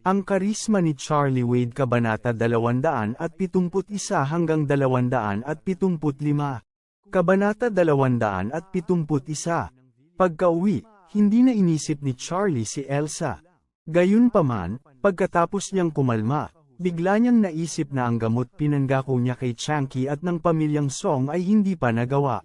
Ang karisma ni Charlie Wade Kabanata 271 hanggang 275. Kabanata 271. Pagka-uwi, hindi na inisip ni Charlie si Elsa. Gayunpaman, pagkatapos niyang kumalma, bigla niyang naisip na ang gamot pinanggako niya kay Chanky at ng pamilyang Song ay hindi pa nagawa.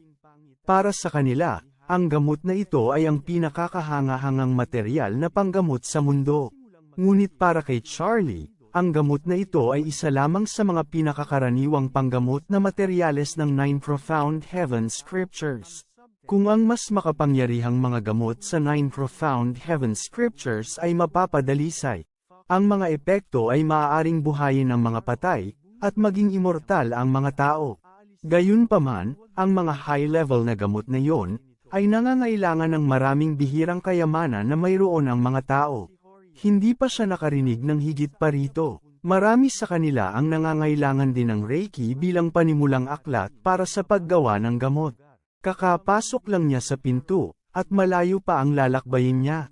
Para sa kanila, ang gamot na ito ay ang pinakakahangahangang material na panggamot sa mundo. Ngunit para kay Charlie, ang gamot na ito ay isa lamang sa mga pinakakaraniwang panggamot na materyales ng Nine Profound Heaven Scriptures. Kung ang mas makapangyarihang mga gamot sa Nine Profound Heaven Scriptures ay mapapadalisay, ang mga epekto ay maaaring buhayin ang mga patay, at maging immortal ang mga tao. Gayunpaman, ang mga high-level na gamot na yon, ay nangangailangan ng maraming bihirang kayamanan na mayroon ang mga tao. Hindi pa siya nakarinig ng higit pa rito. Marami sa kanila ang nangangailangan din ng Reiki bilang panimulang aklat para sa paggawa ng gamot. Kakapasok lang niya sa pinto, at malayo pa ang lalakbayin niya.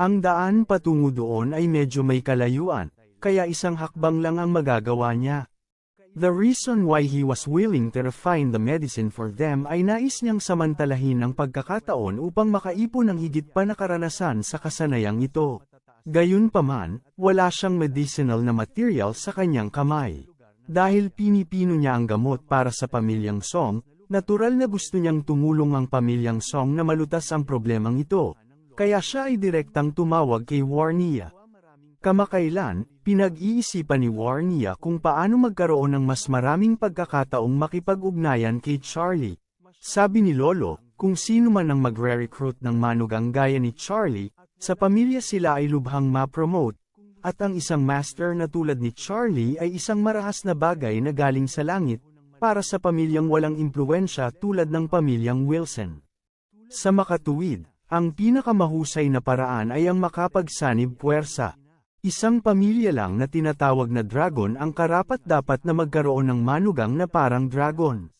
Ang daan patungo doon ay medyo may kalayuan, kaya isang hakbang lang ang magagawa niya. The reason why he was willing to refine the medicine for them ay nais niyang samantalahin ang pagkakataon upang makaipon ng higit pa na karanasan sa kasanayang ito. Gayunpaman, wala siyang medicinal na material sa kanyang kamay. Dahil pinipino niya ang gamot para sa pamilyang Song, natural na gusto niyang tumulong ang pamilyang Song na malutas ang problemang ito, kaya siya ay direktang tumawag kay Warnia. Kamakailan, pinag-iisipan ni Warnia kung paano magkaroon ng mas maraming pagkakataong makipag-ugnayan kay Charlie. Sabi ni Lolo, kung sino man ang magre-recruit ng manugang gaya ni Charlie, sa pamilya sila ay lubhang ma-promote, at ang isang master na tulad ni Charlie ay isang marahas na bagay na galing sa langit, para sa pamilyang walang impluensya tulad ng pamilyang Wilson. Sa makatuwid, ang pinakamahusay na paraan ay ang makapagsanib puwersa. Isang pamilya lang na tinatawag na dragon ang karapat-dapat na magkaroon ng manugang na parang dragon.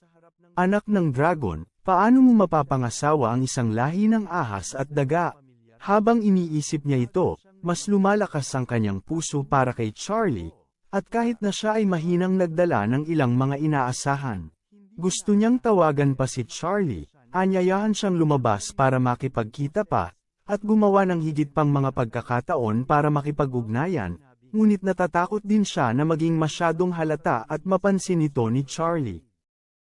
Anak ng dragon, paano mo mapapangasawa ang isang lahi ng ahas at daga? Habang iniisip niya ito, mas lumalakas ang kanyang puso para kay Charlie, at kahit na siya ay mahinang nagdala ng ilang mga inaasahan. Gusto niyang tawagan pa si Charlie, anyayahan siyang lumabas para makipagkita pa, at gumawa ng higit pang mga pagkakataon para makipag-ugnayan, ngunit natatakot din siya na maging masyadong halata at mapansin ito ni Charlie.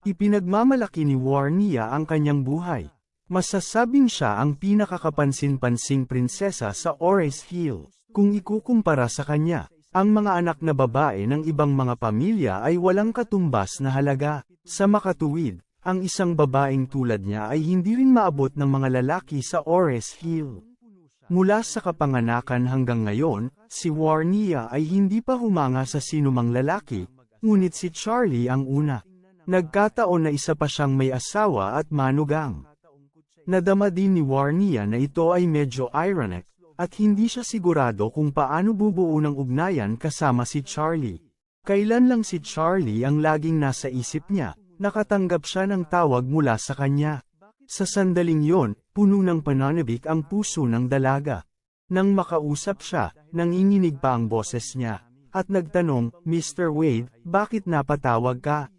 Ipinagmamalaki ni Warnia ang kanyang buhay, Masasabing siya ang pinakakapansin-pansing prinsesa sa Ores Hill. Kung ikukumpara sa kanya, ang mga anak na babae ng ibang mga pamilya ay walang katumbas na halaga. Sa makatuwid, ang isang babaeng tulad niya ay hindi rin maabot ng mga lalaki sa Ores Hill. Mula sa kapanganakan hanggang ngayon, si Warnia ay hindi pa humanga sa sinumang lalaki, ngunit si Charlie ang una. Nagkataon na isa pa siyang may asawa at manugang. Nadama din ni Warnia na ito ay medyo ironic, at hindi siya sigurado kung paano bubuo ng ugnayan kasama si Charlie. Kailan lang si Charlie ang laging nasa isip niya, nakatanggap siya ng tawag mula sa kanya. Sa sandaling yon, puno ng pananabik ang puso ng dalaga. Nang makausap siya, nanginginig pa ang boses niya, at nagtanong, Mr. Wade, bakit napatawag ka?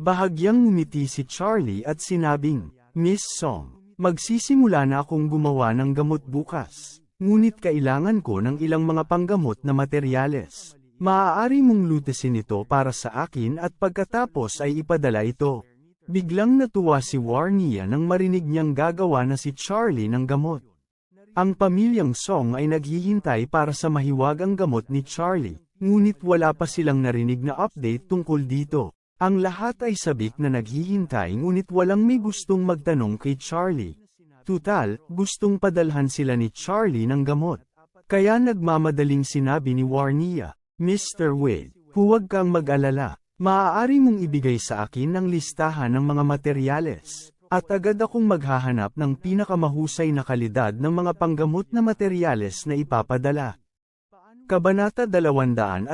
Bahagyang ngumiti si Charlie at sinabing, Miss Song, Magsisimula na akong gumawa ng gamot bukas. Ngunit kailangan ko ng ilang mga panggamot na materyales. Maaari mong lutesin ito para sa akin at pagkatapos ay ipadala ito. Biglang natuwa si Warnia nang marinig niyang gagawa na si Charlie ng gamot. Ang pamilyang Song ay naghihintay para sa mahiwagang gamot ni Charlie, ngunit wala pa silang narinig na update tungkol dito. Ang lahat ay sabik na naghihintay ngunit walang may gustong magtanong kay Charlie. Tutal, gustong padalhan sila ni Charlie ng gamot. Kaya nagmamadaling sinabi ni Warnia, Mr. Wade, huwag kang mag-alala. Maaari mong ibigay sa akin ang listahan ng mga materyales. At agad akong maghahanap ng pinakamahusay na kalidad ng mga panggamot na materyales na ipapadala. Kabanata 272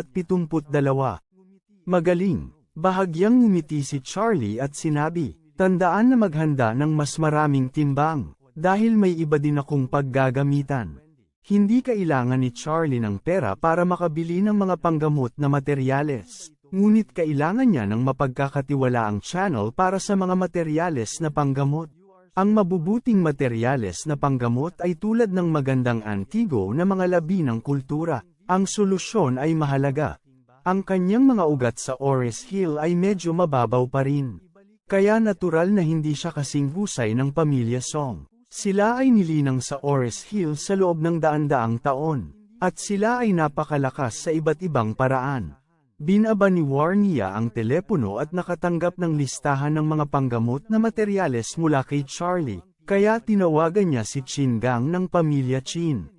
Magaling, bahagyang ngumiti si Charlie at sinabi, tandaan na maghanda ng mas maraming timbang, dahil may iba din akong paggagamitan. Hindi kailangan ni Charlie ng pera para makabili ng mga panggamot na materyales. Ngunit kailangan niya ng mapagkakatiwalaang channel para sa mga materyales na panggamot. Ang mabubuting materyales na panggamot ay tulad ng magandang antigo na mga labi ng kultura. Ang solusyon ay mahalaga. Ang kanyang mga ugat sa Ores Hill ay medyo mababaw pa rin. Kaya natural na hindi siya kasing husay ng pamilya Song. Sila ay nilinang sa Ores Hill sa loob ng daan-daang taon. At sila ay napakalakas sa iba't ibang paraan. Binaba ni Warnia ang telepono at nakatanggap ng listahan ng mga panggamot na materyales mula kay Charlie, kaya tinawagan niya si Chin Gang ng pamilya Chin.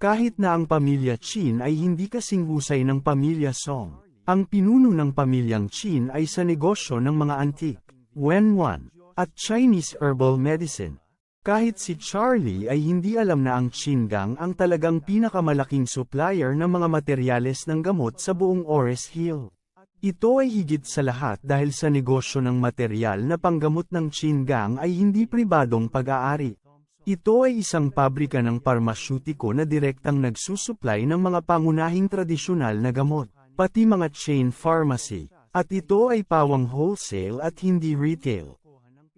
Kahit na ang pamilya Chin ay hindi kasing husay ng pamilya Song, ang pinuno ng pamilyang Chin ay sa negosyo ng mga antik, Wenwan, at Chinese herbal medicine. Kahit si Charlie ay hindi alam na ang Chingang ang talagang pinakamalaking supplier ng mga materyales ng gamot sa buong Ores Hill. Ito ay higit sa lahat dahil sa negosyo ng material na panggamot ng Chingang ay hindi pribadong pag-aari. Ito ay isang pabrika ng parmasyutiko na direktang nagsusupply ng mga pangunahing tradisyonal na gamot, pati mga chain pharmacy, at ito ay pawang wholesale at hindi retail.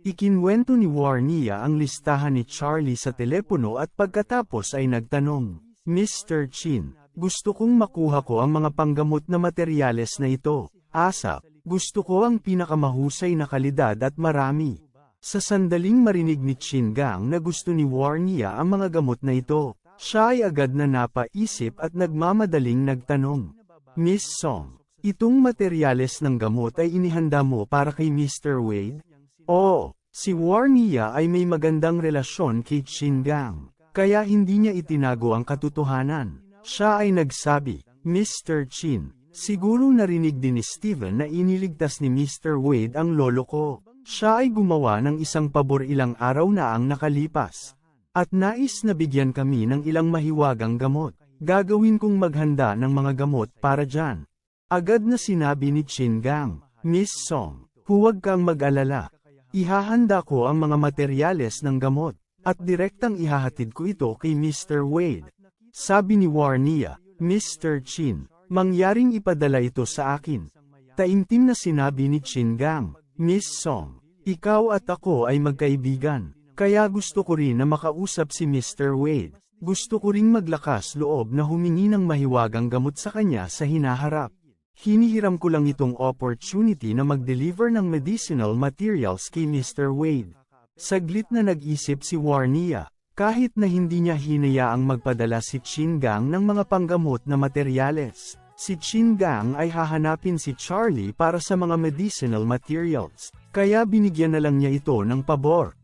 Ikinwento ni Warnia ang listahan ni Charlie sa telepono at pagkatapos ay nagtanong, Mr. Chin, gusto kong makuha ko ang mga panggamot na materyales na ito. Asap, gusto ko ang pinakamahusay na kalidad at marami. Sa sandaling marinig ni Chin Gang na gusto ni Warnia ang mga gamot na ito, siya ay agad na napaisip at nagmamadaling nagtanong, Miss Song, itong materyales ng gamot ay inihanda mo para kay Mr. Wade? Oo, si Warnia ay may magandang relasyon kay Chingang, kaya hindi niya itinago ang katotohanan. Siya ay nagsabi, Mr. Chin, siguro narinig din ni Steven na iniligtas ni Mr. Wade ang lolo ko. Siya ay gumawa ng isang pabor ilang araw na ang nakalipas. At nais na bigyan kami ng ilang mahiwagang gamot. Gagawin kong maghanda ng mga gamot para dyan. Agad na sinabi ni Chingang, Miss Song, huwag kang mag-alala. Ihahanda ko ang mga materyales ng gamot, at direktang ihahatid ko ito kay Mr. Wade. Sabi ni Warnia, Mr. Chin, mangyaring ipadala ito sa akin. Taimtim na sinabi ni Chin Gang, Miss Song, ikaw at ako ay magkaibigan, kaya gusto ko rin na makausap si Mr. Wade. Gusto ko ring maglakas loob na humingi ng mahiwagang gamot sa kanya sa hinaharap. Hinihiram ko lang itong opportunity na mag-deliver ng medicinal materials kay Mr. Wade. Saglit na nag-isip si Warnia, kahit na hindi niya hinayaang magpadala si Chingang ng mga panggamot na materyales. Si Chingang ay hahanapin si Charlie para sa mga medicinal materials, kaya binigyan na lang niya ito ng pabor.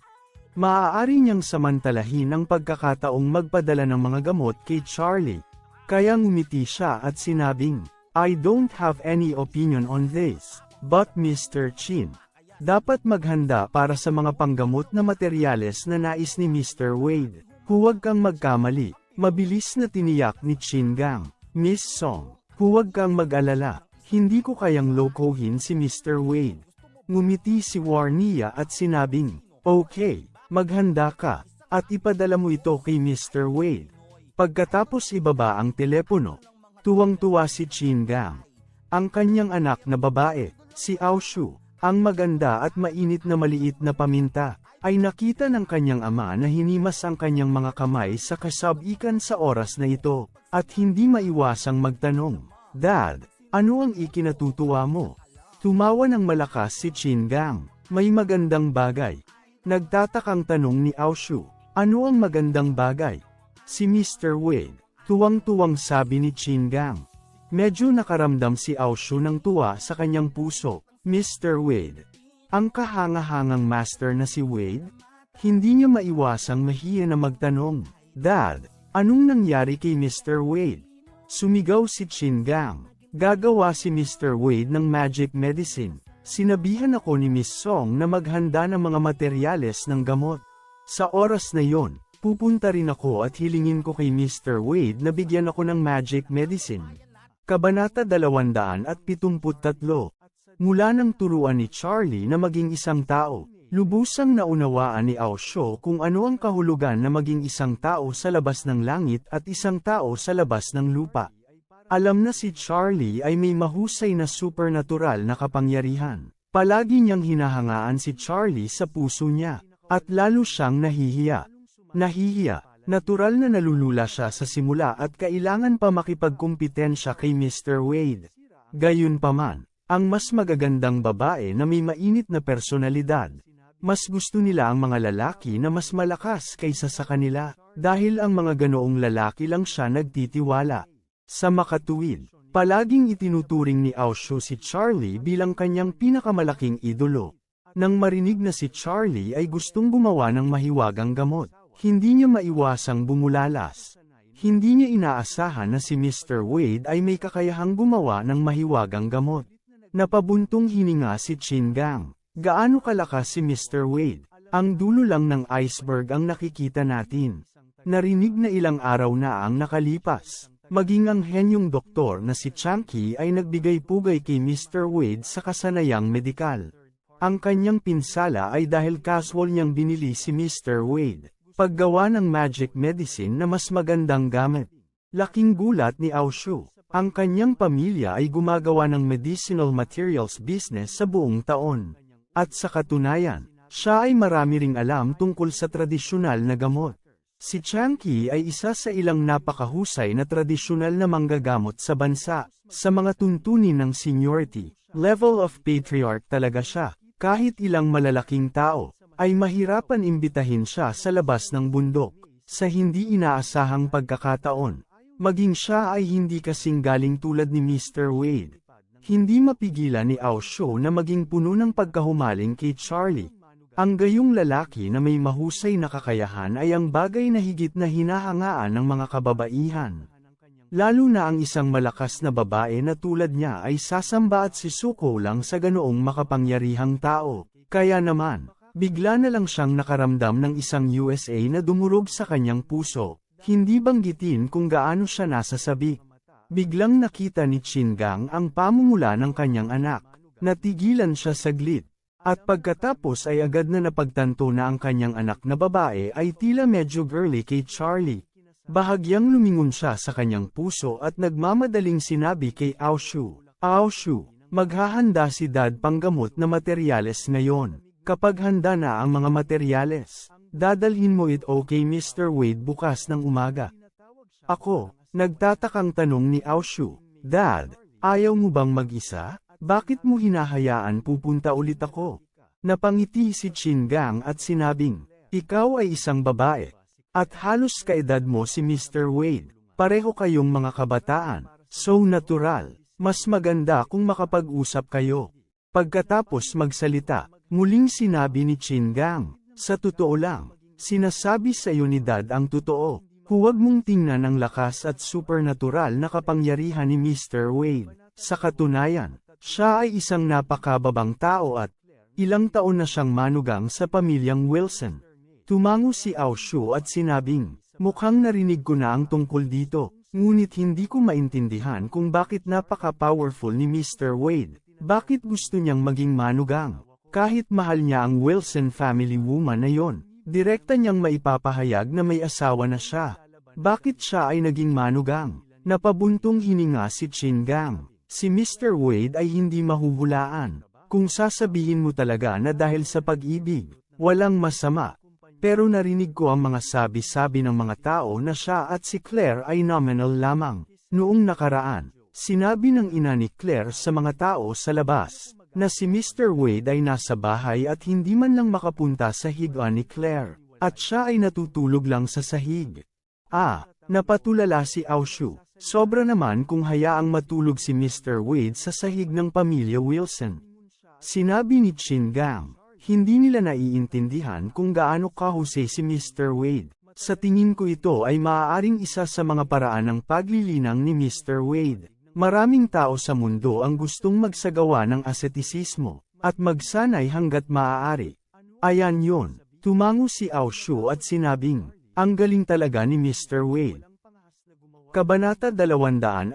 Maaari niyang samantalahin ang pagkakataong magpadala ng mga gamot kay Charlie. Kaya ngumiti siya at sinabing, I don't have any opinion on this, but Mr. Chin, dapat maghanda para sa mga panggamot na materyales na nais ni Mr. Wade. Huwag kang magkamali, mabilis na tiniyak ni Chin Gang. Miss Song, huwag kang mag-alala, hindi ko kayang lokohin si Mr. Wade. Ngumiti si Warnia at sinabing, Okay, maghanda ka, at ipadala mo ito kay Mr. Wade. Pagkatapos ibaba ang telepono, tuwang-tuwa si Chin Gang. Ang kanyang anak na babae, si Ao Shu, ang maganda at mainit na maliit na paminta, ay nakita ng kanyang ama na hinimas ang kanyang mga kamay sa kasabikan sa oras na ito, at hindi maiwasang magtanong, Dad, ano ang ikinatutuwa mo? Tumawa ng malakas si Chin Gang, may magandang bagay. Nagtatakang tanong ni Ao Shu, ano ang magandang bagay? Si Mr. Wade, tuwang-tuwang sabi ni Chin Gang. Medyo nakaramdam si Ao Shu ng tuwa sa kanyang puso, Mr. Wade. Ang kahanga-hangang master na si Wade, hindi niya maiwasang mahiya na magtanong, Dad, Anong nangyari kay Mr. Wade? Sumigaw si Chin Gang. Gagawa si Mr. Wade ng magic medicine. Sinabihan ako ni Miss Song na maghanda ng mga materyales ng gamot. Sa oras na yon, pupunta rin ako at hilingin ko kay Mr. Wade na bigyan ako ng magic medicine. Kabanata 273 Mula nang turuan ni Charlie na maging isang tao, lubusang naunawaan ni Ao Sho kung ano ang kahulugan na maging isang tao sa labas ng langit at isang tao sa labas ng lupa. Alam na si Charlie ay may mahusay na supernatural na kapangyarihan. Palagi niyang hinahangaan si Charlie sa puso niya, at lalo siyang nahihiya. Nahihiya, natural na nalulula siya sa simula at kailangan pa makipagkumpetensya kay Mr. Wade. Gayunpaman, ang mas magagandang babae na may mainit na personalidad. Mas gusto nila ang mga lalaki na mas malakas kaysa sa kanila, dahil ang mga ganoong lalaki lang siya nagtitiwala. Sa makatuwid, palaging itinuturing ni Aosho si Charlie bilang kanyang pinakamalaking idolo. Nang marinig na si Charlie ay gustong gumawa ng mahiwagang gamot, hindi niya maiwasang bumulalas. Hindi niya inaasahan na si Mr. Wade ay may kakayahang gumawa ng mahiwagang gamot. Napabuntong hininga si Chin Gang. Gaano kalakas si Mr. Wade? Ang dulo lang ng iceberg ang nakikita natin. Narinig na ilang araw na ang nakalipas. Maging ang henyong doktor na si Chunky ay nagbigay pugay kay Mr. Wade sa kasanayang medikal. Ang kanyang pinsala ay dahil casual niyang binili si Mr. Wade. Paggawa ng magic medicine na mas magandang gamit. Laking gulat ni Aoshu. Ang kanyang pamilya ay gumagawa ng medicinal materials business sa buong taon. At sa katunayan, siya ay marami ring alam tungkol sa tradisyonal na gamot. Si Chunky ay isa sa ilang napakahusay na tradisyonal na manggagamot sa bansa. Sa mga tuntunin ng seniority, level of patriarch talaga siya. Kahit ilang malalaking tao, ay mahirapan imbitahin siya sa labas ng bundok. Sa hindi inaasahang pagkakataon, maging siya ay hindi kasing galing tulad ni Mr. Wade. Hindi mapigilan ni Ao Sho na maging puno ng pagkahumaling kay Charlie. Ang gayong lalaki na may mahusay na kakayahan ay ang bagay na higit na hinahangaan ng mga kababaihan. Lalo na ang isang malakas na babae na tulad niya ay sasamba at sisuko lang sa ganoong makapangyarihang tao. Kaya naman, bigla na lang siyang nakaramdam ng isang USA na dumurog sa kanyang puso. Hindi banggitin kung gaano siya nasasabi. Biglang nakita ni Chingang ang pamumula ng kanyang anak. Natigilan siya saglit. At pagkatapos ay agad na napagtanto na ang kanyang anak na babae ay tila medyo girly kay Charlie. Bahagyang lumingon siya sa kanyang puso at nagmamadaling sinabi kay Aoshu, Aoshu, maghahanda si dad panggamot na materyales ngayon. Kapag handa na ang mga materyales, dadalhin mo it okay Mr. Wade bukas ng umaga. Ako, nagtatakang tanong ni Aoshu, Dad, ayaw mo bang mag-isa? Bakit mo hinahayaan pupunta ulit ako? Napangiti si Chingang at sinabing, Ikaw ay isang babae. At halos kaedad mo si Mr. Wade. Pareho kayong mga kabataan. So natural. Mas maganda kung makapag-usap kayo. Pagkatapos magsalita, muling sinabi ni Chingang, Sa totoo lang, sinasabi sa iyo ang totoo. Huwag mong tingnan ang lakas at supernatural na kapangyarihan ni Mr. Wade. Sa katunayan, siya ay isang napakababang tao at ilang taon na siyang manugang sa pamilyang Wilson. Tumango si Aoshu at sinabing, mukhang narinig ko na ang tungkol dito, ngunit hindi ko maintindihan kung bakit napaka-powerful ni Mr. Wade. Bakit gusto niyang maging manugang? Kahit mahal niya ang Wilson family woman na yon, direkta niyang maipapahayag na may asawa na siya. Bakit siya ay naging manugang? Napabuntong hininga si Chingang. Si Mr. Wade ay hindi mahuhulaan. Kung sasabihin mo talaga na dahil sa pag-ibig, walang masama. Pero narinig ko ang mga sabi-sabi ng mga tao na siya at si Claire ay nominal lamang. Noong nakaraan, sinabi ng ina ni Claire sa mga tao sa labas, na si Mr. Wade ay nasa bahay at hindi man lang makapunta sa higa ni Claire, at siya ay natutulog lang sa sahig. Ah, napatulala si Aoshu. Sobra naman kung hayaang matulog si Mr. Wade sa sahig ng pamilya Wilson. Sinabi ni Chin Gang, hindi nila naiintindihan kung gaano kahusay si Mr. Wade. Sa tingin ko ito ay maaaring isa sa mga paraan ng paglilinang ni Mr. Wade. Maraming tao sa mundo ang gustong magsagawa ng asetisismo, at magsanay hanggat maaari. Ayan yon. Tumango si Ao Shu at sinabing, ang galing talaga ni Mr. Wade. Kabanata 274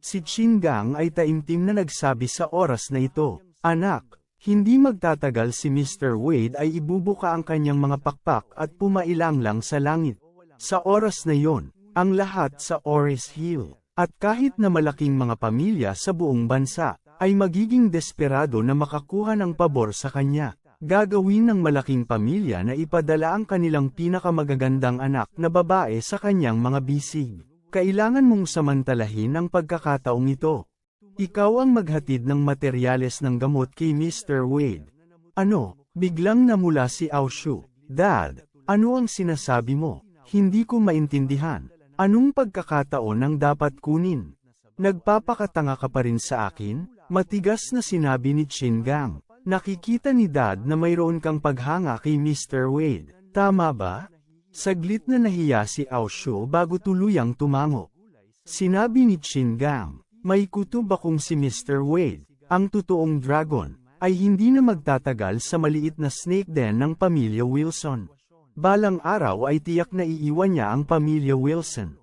Si Chin Gang ay taimtim na nagsabi sa oras na ito, Anak, hindi magtatagal si Mr. Wade ay ibubuka ang kanyang mga pakpak at pumailang lang sa langit. Sa oras na yon, ang lahat sa Ores Hill, at kahit na malaking mga pamilya sa buong bansa, ay magiging desperado na makakuha ng pabor sa kanya. Gagawin ng malaking pamilya na ipadala ang kanilang pinakamagagandang anak na babae sa kanyang mga bisig. Kailangan mong samantalahin ang pagkakataong ito. Ikaw ang maghatid ng materyales ng gamot kay Mr. Wade. Ano, biglang namula si Aoshu. Dad, ano ang sinasabi mo? Hindi ko maintindihan. Anong pagkakataon ang dapat kunin? Nagpapakatanga ka pa rin sa akin? Matigas na sinabi ni Chin Gang. Nakikita ni Dad na mayroon kang paghanga kay Mr. Wade. Tama ba? Saglit na nahiya si Aoshu bago tuluyang tumango. Sinabi ni Chin Gang, may kutob akong si Mr. Wade, ang totoong dragon, ay hindi na magtatagal sa maliit na snake den ng pamilya Wilson. Balang araw ay tiyak na iiwan niya ang pamilya Wilson.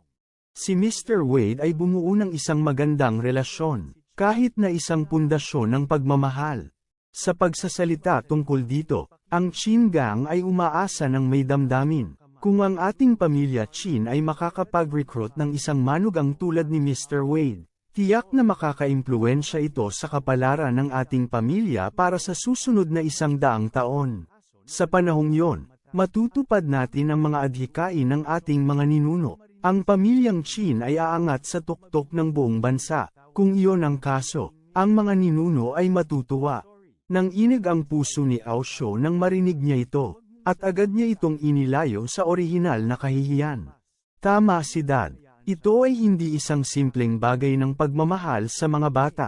Si Mr. Wade ay bumuo ng isang magandang relasyon, kahit na isang pundasyon ng pagmamahal. Sa pagsasalita tungkol dito, ang Chin Gang ay umaasa ng may damdamin. Kung ang ating pamilya Chin ay makakapag-recruit ng isang manugang tulad ni Mr. Wade, Tiyak na makakaimpluensya ito sa kapalaran ng ating pamilya para sa susunod na isang daang taon. Sa panahong yon, matutupad natin ang mga adhikain ng ating mga ninuno. Ang pamilyang Chin ay aangat sa tuktok ng buong bansa. Kung iyon ang kaso, ang mga ninuno ay matutuwa. Nang inig ang puso ni Aosho nang marinig niya ito, at agad niya itong inilayo sa orihinal na kahihiyan. Tama si Dad. Ito ay hindi isang simpleng bagay ng pagmamahal sa mga bata.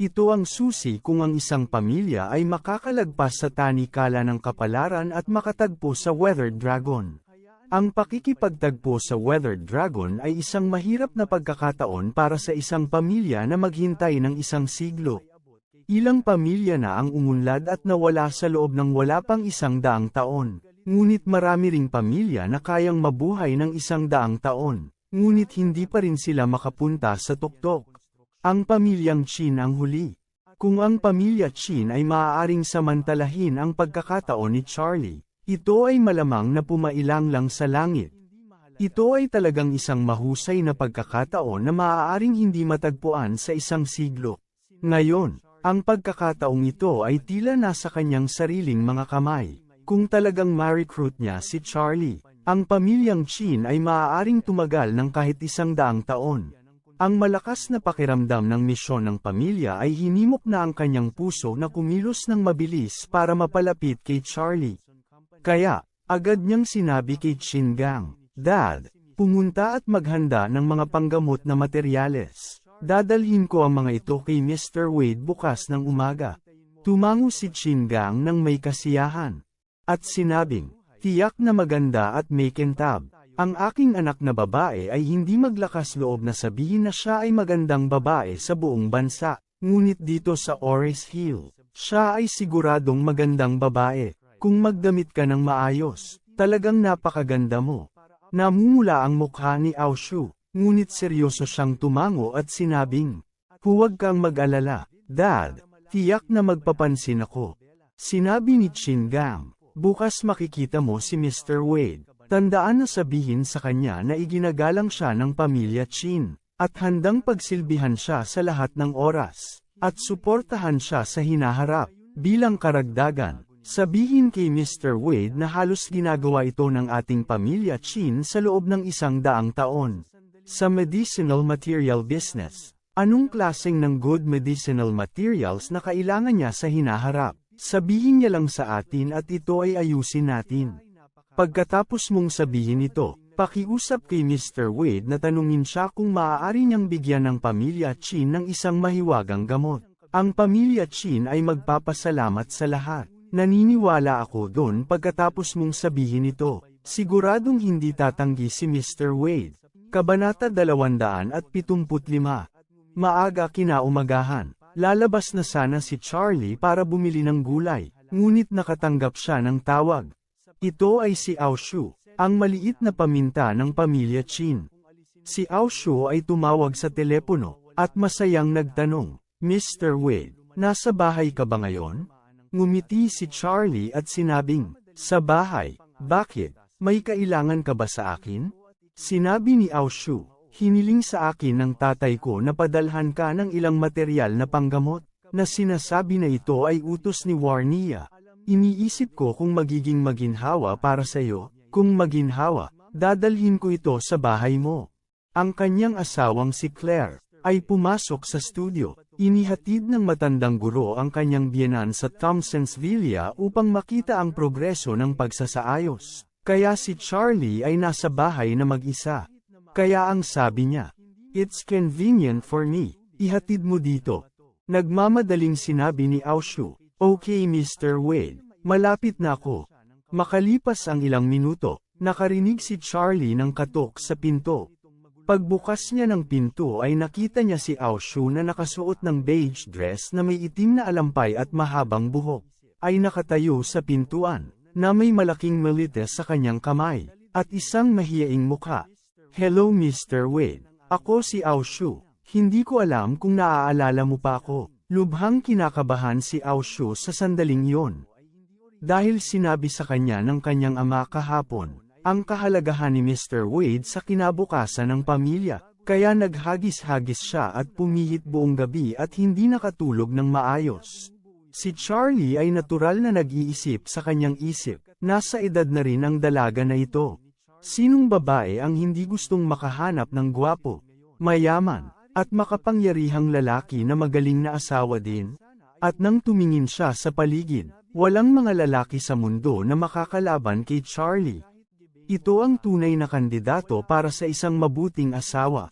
Ito ang susi kung ang isang pamilya ay makakalagpas sa tanikala ng kapalaran at makatagpo sa Weathered Dragon. Ang pakikipagtagpo sa Weathered Dragon ay isang mahirap na pagkakataon para sa isang pamilya na maghintay ng isang siglo. Ilang pamilya na ang umunlad at nawala sa loob ng wala pang isang daang taon, ngunit marami ring pamilya na kayang mabuhay ng isang daang taon. Ngunit hindi pa rin sila makapunta sa tuktok. Ang pamilyang Chin ang huli. Kung ang pamilya Chin ay maaaring samantalahin ang pagkakataon ni Charlie, ito ay malamang na pumailang lang sa langit. Ito ay talagang isang mahusay na pagkakataon na maaaring hindi matagpuan sa isang siglo. Ngayon, ang pagkakataong ito ay tila nasa kanyang sariling mga kamay. Kung talagang ma-recruit niya si Charlie, ang pamilyang Chin ay maaaring tumagal ng kahit isang daang taon. Ang malakas na pakiramdam ng misyon ng pamilya ay hinimok na ang kanyang puso na kumilos ng mabilis para mapalapit kay Charlie. Kaya, agad niyang sinabi kay Chin Gang, Dad, pumunta at maghanda ng mga panggamot na materyales. Dadalhin ko ang mga ito kay Mr. Wade bukas ng umaga. Tumango si Chin Gang ng may kasiyahan. At sinabing, Tiyak na maganda at may kintab. Ang aking anak na babae ay hindi maglakas loob na sabihin na siya ay magandang babae sa buong bansa. Ngunit dito sa Ores Hill, siya ay siguradong magandang babae. Kung magdamit ka ng maayos, talagang napakaganda mo. Namumula ang mukha ni Aoshu, ngunit seryoso siyang tumango at sinabing, Huwag kang mag-alala, Dad, tiyak na magpapansin ako. Sinabi ni Chingang, Bukas makikita mo si Mr. Wade. Tandaan na sabihin sa kanya na iginagalang siya ng pamilya Chin, at handang pagsilbihan siya sa lahat ng oras, at suportahan siya sa hinaharap. Bilang karagdagan, sabihin kay Mr. Wade na halos ginagawa ito ng ating pamilya Chin sa loob ng isang daang taon. Sa medicinal material business, anong klaseng ng good medicinal materials na kailangan niya sa hinaharap? Sabihin niya lang sa atin at ito ay ayusin natin. Pagkatapos mong sabihin ito, pakiusap kay Mr. Wade na tanungin siya kung maaari niyang bigyan ng pamilya Chin ng isang mahiwagang gamot. Ang pamilya Chin ay magpapasalamat sa lahat. Naniniwala ako doon pagkatapos mong sabihin ito. Siguradong hindi tatanggi si Mr. Wade. Kabanata 275. Maaga kinaumagahan. Lalabas na sana si Charlie para bumili ng gulay, ngunit nakatanggap siya ng tawag. Ito ay si Aoshu, ang maliit na paminta ng pamilya Chin. Si Aoshu ay tumawag sa telepono, at masayang nagtanong, Mr. Wade, nasa bahay ka ba ngayon? Ngumiti si Charlie at sinabing, sa bahay, bakit? May kailangan ka ba sa akin? Sinabi ni Aoshu, hiniling sa akin ng tatay ko na padalhan ka ng ilang material na panggamot, na sinasabi na ito ay utos ni Warnia. Iniisip ko kung magiging maginhawa para sa iyo, kung maginhawa, dadalhin ko ito sa bahay mo. Ang kanyang asawang si Claire, ay pumasok sa studio. Inihatid ng matandang guro ang kanyang biyenan sa Thompson's Villa upang makita ang progreso ng pagsasaayos. Kaya si Charlie ay nasa bahay na mag-isa. Kaya ang sabi niya, It's convenient for me, ihatid mo dito. Nagmamadaling sinabi ni Aoshu, Okay Mr. Wade, malapit na ako. Makalipas ang ilang minuto, nakarinig si Charlie ng katok sa pinto. Pagbukas niya ng pinto ay nakita niya si Aoshu na nakasuot ng beige dress na may itim na alampay at mahabang buhok, ay nakatayo sa pintuan, na may malaking melites sa kanyang kamay, at isang mahiyaing mukha. Hello Mr. Wade, ako si Aoshu, hindi ko alam kung naaalala mo pa ako. Lubhang kinakabahan si Aoshu sa sandaling yon. Dahil sinabi sa kanya ng kanyang ama kahapon, ang kahalagahan ni Mr. Wade sa kinabukasan ng pamilya, kaya naghagis-hagis siya at pumihit buong gabi at hindi nakatulog ng maayos. Si Charlie ay natural na nag-iisip sa kanyang isip, nasa edad na rin ang dalaga na ito. Sinong babae ang hindi gustong makahanap ng gwapo, mayaman, at makapangyarihang lalaki na magaling na asawa din? At nang tumingin siya sa paligid, walang mga lalaki sa mundo na makakalaban kay Charlie. Ito ang tunay na kandidato para sa isang mabuting asawa.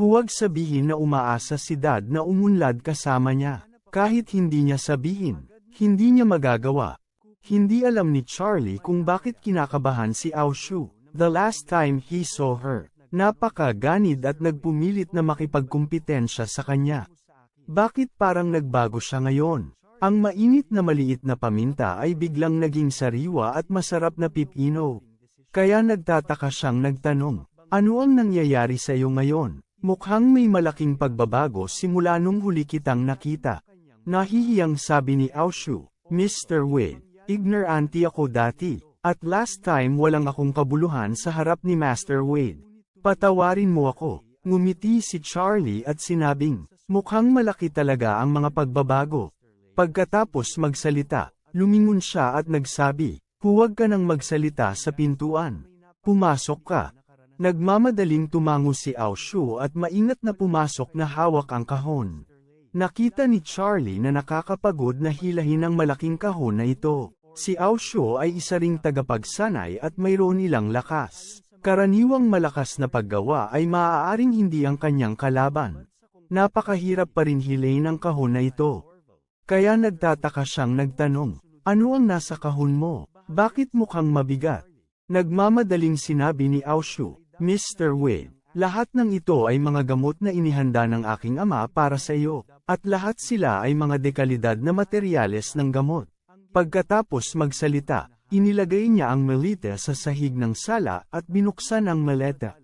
Huwag sabihin na umaasa si dad na umunlad kasama niya. Kahit hindi niya sabihin, hindi niya magagawa. Hindi alam ni Charlie kung bakit kinakabahan si Aoshu. The last time he saw her, napakaganid at nagpumilit na makipagkumpetensya sa kanya. Bakit parang nagbago siya ngayon? Ang mainit na maliit na paminta ay biglang naging sariwa at masarap na pipino. Kaya nagtataka siyang nagtanong, ano ang nangyayari sa iyo ngayon? Mukhang may malaking pagbabago simula nung huli kitang nakita. Nahihiyang sabi ni Aoshu, Mr. Wade, ignorante ako dati, at last time walang akong kabuluhan sa harap ni Master Wade. Patawarin mo ako, ngumiti si Charlie at sinabing, mukhang malaki talaga ang mga pagbabago. Pagkatapos magsalita, lumingon siya at nagsabi, huwag ka nang magsalita sa pintuan. Pumasok ka. Nagmamadaling tumango si Aoshu at maingat na pumasok na hawak ang kahon. Nakita ni Charlie na nakakapagod na hilahin ang malaking kahon na ito. Si Aoshu ay isa ring tagapagsanay at mayroon nilang lakas. Karaniwang malakas na paggawa ay maaaring hindi ang kanyang kalaban. Napakahirap pa rin hilahin ang kahon na ito. Kaya nagtataka siyang nagtanong, ano ang nasa kahon mo? Bakit mukhang mabigat? Nagmamadaling sinabi ni Aoshu, Mr. Wade, lahat ng ito ay mga gamot na inihanda ng aking ama para sa iyo, at lahat sila ay mga dekalidad na materyales ng gamot. Pagkatapos magsalita, inilagay niya ang melita sa sahig ng sala at binuksan ang maleta.